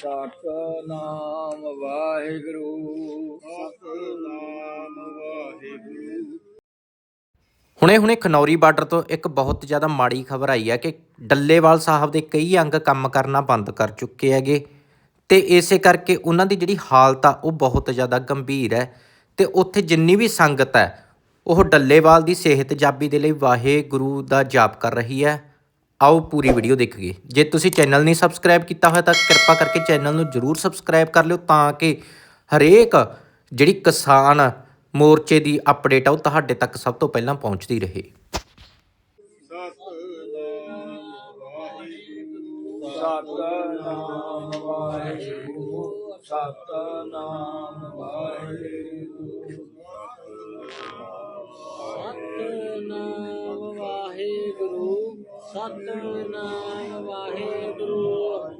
ਸਤਨਾਮ ਵਾਹਿਗੁਰੂ ਸਤਨਾਮ ਵਾਹਿਗੁਰੂ। ਹੁਣੇ-ਹੁਣੇ ਖਨੌਰੀ ਬਾਰਡਰ ਤੋਂ ਇੱਕ ਬਹੁਤ ਜ਼ਿਆਦਾ ਮਾੜੀ ਖਬਰ ਆਈ ਹੈ ਕਿ ਡੱਲੇਵਾਲ ਸਾਹਿਬ ਦੇ ਕਈ ਅੰਗ ਕੰਮ ਕਰਨਾ ਬੰਦ ਕਰ ਚੁੱਕੇ ਹੈਗੇ। ਤੇ ਇਸੇ ਕਰਕੇ ਉਹਨਾਂ ਦੀ ਜਿਹੜੀ ਹਾਲਤ ਆ, ਉਹ ਬਹੁਤ ਜ਼ਿਆਦਾ ਗੰਭੀਰ ਹੈ। ਤੇ ਉੱਥੇ ਜਿੰਨੀ ਵੀ ਸੰਗਤ ਹੈ, ਉਹ ਡੱਲੇਵਾਲ ਦੀ ਸਿਹਤ ਜਾਬੀ ਦੇ ਲਈ ਵਾਹਿਗੁਰੂ ਦਾ ਜਾਪ ਕਰ ਰਹੀ ਹੈ। ਆਓ ਪੂਰੀ ਵੀਡੀਓ ਦੇਖੀਏ ਜੇ ਤੁਸੀਂ ਚੈਨਲ ਨਹੀਂ ਸਬਸਕ੍ਰਾਈਬ ਕੀਤਾ ਹੋਇਆ ਤਾਂ ਕਿਰਪਾ ਕਰਕੇ ਚੈਨਲ ਨੂੰ ਜਰੂਰ ਸਬਸਕ੍ਰਾਈਬ ਕਰ ਲਿਓ ਤਾਂ ਕਿ ਹਰੇਕ ਜਿਹੜੀ ਕਿਸਾਨ ਮੋਰਚੇ ਦੀ ਅਪਡੇਟ ਆ ਉਹ ਤੁਹਾਡੇ ਤੱਕ ਸਭ ਤੋਂ ਪਹਿਲਾਂ ਪਹੁੰਚਦੀ ਰਹੇ। ਸਤਨਾਮ ਵਾਹਿਗੁਰੂ ਸਤਨਾਮ ਵਾਹਿਗੁਰੂ। ਸਤਿਗੁਰੂ ਨਾਮ ਵਾਹਿਗੁਰੂ